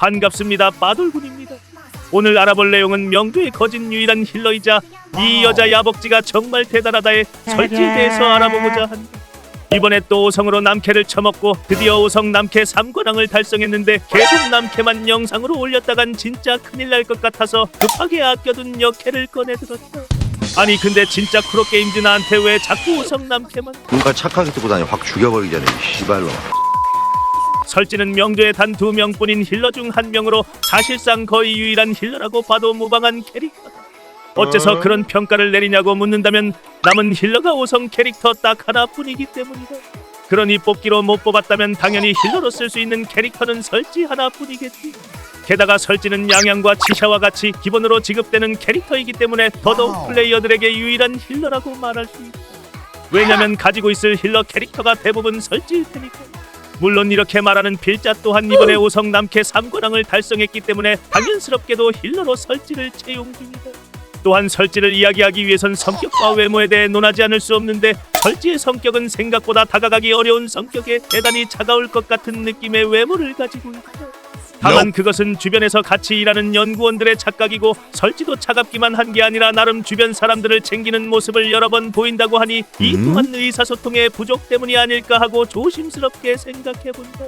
반갑습니다. 빠돌군입니다. 오늘 알아볼 내용은 명두의 거진 유일한 힐러이자 이 여자 야복지가 정말 대단하다의 설지에 대해서 알아보고자 합니다. 이번에 또 오성으로 남캐를 쳐먹고 드디어 오성 남캐 3관왕을 달성했는데 계속 남캐만 영상으로 올렸다간 진짜 큰일 날 것 같아서 급하게 아껴둔 역캐를 꺼내들었다. 아니 근데 진짜 프로게임즈 나한테 왜 자꾸 오성 남캐만 누가 착하게 뜨고 다니 확이 씨발로 설지는 명조의 단 두 명뿐인 힐러 중 한 명으로 사실상 거의 유일한 힐러라고 봐도 무방한 캐릭터다. 어째서 그런 평가를 내리냐고 묻는다면 남은 힐러가 5성 캐릭터 딱 하나뿐이기 때문이다. 그러니 뽑기로 못 뽑았다면 당연히 힐러로 쓸 수 있는 캐릭터는 설지 하나뿐이겠지. 게다가 설지는 양양과 치샤와 같이 기본으로 지급되는 캐릭터이기 때문에 더더욱 플레이어들에게 유일한 힐러라고 말할 수 있다. 왜냐면 가지고 있을 힐러 캐릭터가 대부분 설지일 테니까. 물론 이렇게 말하는 필자 또한 이번에 오성 남캐 3관왕을 달성했기 때문에 당연스럽게도 힐러로 설지를 채용 중이다. 또한 설지를 이야기하기 위해선 성격과 외모에 대해 논하지 않을 수 없는데 설지의 성격은 생각보다 다가가기 어려운 성격에 대단히 차가울 것 같은 느낌의 외모를 가지고 있다. 다만 그것은 주변에서 같이 일하는 연구원들의 착각이고 설지도 차갑기만 한 게 아니라 나름 주변 사람들을 챙기는 모습을 여러 번 보인다고 하니 이 음? 또한 의사소통의 부족 때문이 아닐까 하고 조심스럽게 생각해본다.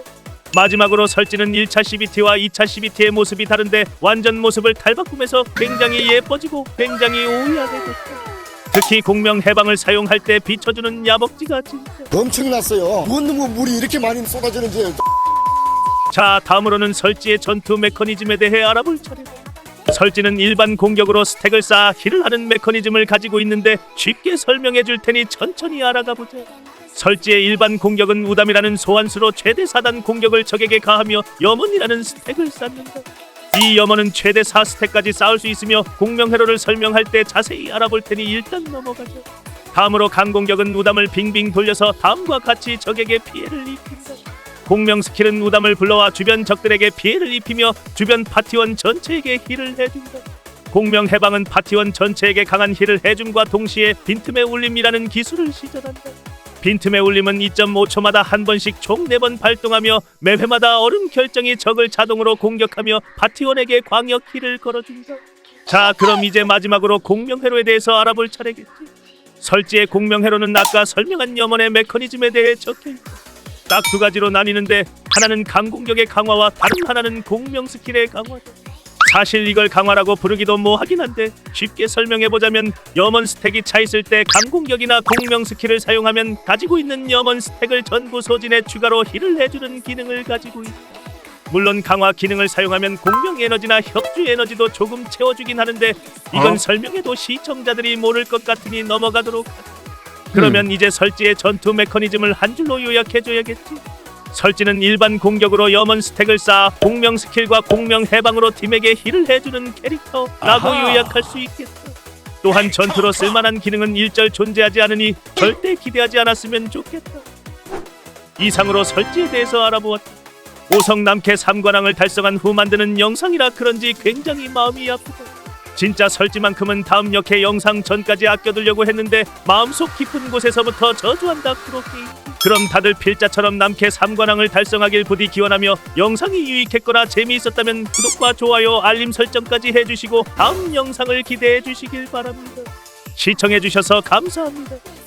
마지막으로 설지는 1차 CBT와 2차 CBT의 모습이 다른데 완전 모습을 탈바꿈해서 굉장히 예뻐지고 굉장히 오이하게 됐다. 특히 공명 해방을 사용할 때 비춰주는 야먹지가 진짜 엄청났어요. 뭔뭐 물이 이렇게 많이 쏟아지는지 자 다음으로는 설지의 전투 메커니즘에 대해 알아볼 차례다. 설지는 일반 공격으로 스택을 쌓아 힐을 하는 메커니즘을 가지고 있는데 쉽게 설명해 줄 테니 천천히 알아가 보자. 설지의 일반 공격은 우담이라는 소환수로 최대 4단 공격을 적에게 가하며 염원이라는 스택을 쌓는다. 이 염원은 최대 4스택까지 쌓을 수 있으며 공명 회로를 설명할 때 자세히 알아볼 테니 일단 넘어가자. 다음으로 강공격은 우담을 빙빙 돌려서 다음과 같이 적에게 피해를 입힌다. 공명 스킬은 우담을 불러와 주변 적들에게 피해를 입히며 주변 파티원 전체에게 힐을 해준다. 공명 해방은 파티원 전체에게 강한 힐을 해줌과 동시에 빈틈의 울림이라는 기술을 시전한다. 빈틈의 울림은 2.5초마다 한 번씩 총 4번 발동하며 매 회마다 얼음 결정이 적을 자동으로 공격하며 파티원에게 광역 힐을 걸어준다. 자 그럼 이제 마지막으로 공명회로에 대해서 알아볼 차례겠지. 설지의 공명회로는 아까 설명한 염원의 메커니즘에 대해 적혀 있다. 딱 두 가지로 나뉘는데 하나는 강공격의 강화와 다른 하나는 공명 스킬의 강화다. 사실 이걸 강화라고 부르기도 뭐하긴 한데 쉽게 설명해 보자면 염원 스택이 차 있을 때 강공격이나 공명 스킬을 사용하면 가지고 있는 염원 스택을 전부 소진해 추가로 힐을 해주는 기능을 가지고 있다. 물론 강화 기능을 사용하면 공명 에너지나 협주 에너지도 조금 채워주긴 하는데 이건 어? 설명해도 시청자들이 모를 것 같으니 넘어가도록 하자. 그러면 이제 설지의 전투 메커니즘을 한 줄로 요약해줘야겠지. 설지는 일반 공격으로 염원 스택을 쌓아 공명 스킬과 공명 해방으로 팀에게 힐을 해주는 캐릭터라고 아하. 요약할 수 있겠다. 또한 전투로 쓸만한 기능은 일절 존재하지 않으니 절대 기대하지 않았으면 좋겠다. 이상으로 설지에 대해서 알아보았다. 오성 남캐 3관왕을 달성한 후 만드는 영상이라 그런지 굉장히 마음이 아프다. 진짜 설지만큼은 다음 역회 영상 전까지 아껴두려고 했는데 마음속 깊은 곳에서부터 저주한다 프로게임. 그럼 다들 필자처럼 남캐 3관왕을 달성하길 부디 기원하며 영상이 유익했거나 재미있었다면 구독과 좋아요 알림 설정까지 해주시고 다음 영상을 기대해 주시길 바랍니다. 시청해주셔서 감사합니다.